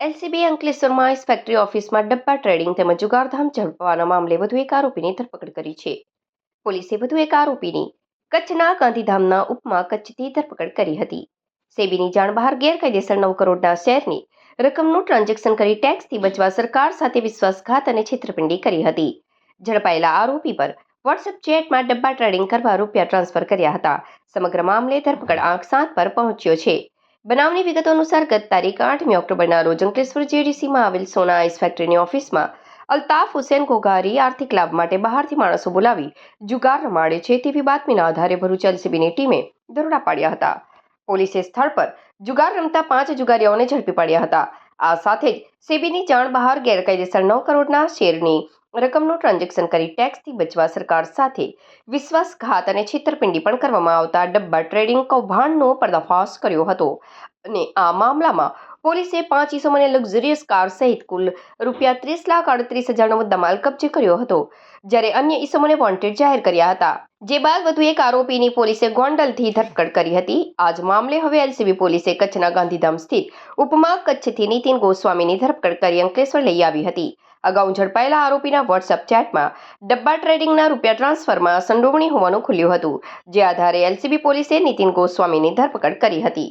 LCB અંકલેશ્વરમાં factory ઓફિસમાં ડબ્બા ટ્રેડિંગ તેમજ જુગારધામ ઝડપવાના મામલે વધુ એક આરોપીની ધરપકડ કરી છે. પોલીસે વધુ એક આરોપીની કચ્છના ગાંધીધામના ઉપમાં કચ્છથી ધરપકડ કરી હતી. સેબીની જાણ બહાર ગેરકાયદેસર નવ કરોડના શેરની રકમનું ટ્રાન્ઝેક્શન કરી ટેક્સથી બચવા સરકાર સાથે વિશ્વાસઘાત અને છેતરપિંડી કરી હતી. ઝડપાયેલા આરોપી પર વોટ્સએપ ચેટમાં ડબ્બા ટ્રેડિંગ કરવા રૂપિયા ટ્રાન્સફર કર્યા હતા. સમગ્ર મામલે ધરપકડ આંખ સાત પર પહોંચ્યો છે. બનાવની વિગતો અનુસાર ગત તારીખ આઠમી ઓક્ટોબરના રોજ અંકલેશ્વર જેડીસીમાં આવેલ સોના આઈસ ફેક્ટરીની ઓફિસમાં અલ્તાફ હુસેન ઘોઘારી આર્થિક લાભ માટે બહારથી માણસો બોલાવી જુગાર રમાડે છે તેવી બાતમીના આધારે ભરૂચ એલસીબીની ટીમે દરોડા પાડ્યા હતા. પોલીસે સ્થળ પર જુગાર રમતા પાંચ જુગારીઓને ઝડપી પાડ્યા હતા. આ સાથે જ સેબીની જાણ બહાર ગેરકાયદેસર નવ કરોડના શેરની રકમનું ટ્રાન્ઝેક્શન કરી ટેક્સથી બચવા સરકાર સાથે વિશ્વાસઘાત અને છેતરપિંડી પણ કરવામાં આવતા ડબ્બા ટ્રેડિંગ કૌભાંડનો પર્દાફાશ કર્યો હતો. અને આ મામલામાં પોલીસે પાંચ ઇસમોને લક્ઝરિયસ કાર સહિત કુલ રૂપિયા ત્રીસ લાખ અડત્રીસ હજારનો મુદ્દામાલ કબજે કર્યો હતો, જ્યારે અન્ય ઇસમોને વોન્ટેડ જાહેર કર્યા હતા. જે બાદ વધુ એક આરોપીની પોલીસે ગોંડલથી ધરપકડ કરી હતી. આજ મામલે હવે એલસીબી પોલીસે કચ્છના ગાંધીધામ સ્થિત ઉપમા કચ્છથી નીતિન ગોસ્વામીની ધરપકડ કરી અંકલેશ્વર લઈ આવી હતી. અગાઉ ઝડપાયેલા આરોપીના વોટ્સએપ ચેટમાં ડબ્બા ટ્રેડિંગના રૂપિયા ટ્રાન્સફરમાં સંડોવણી હોવાનું ખુલ્યું હતું, જે આધારે એલસીબી પોલીસે નીતિન ગોસ્વામીની ધરપકડ કરી હતી.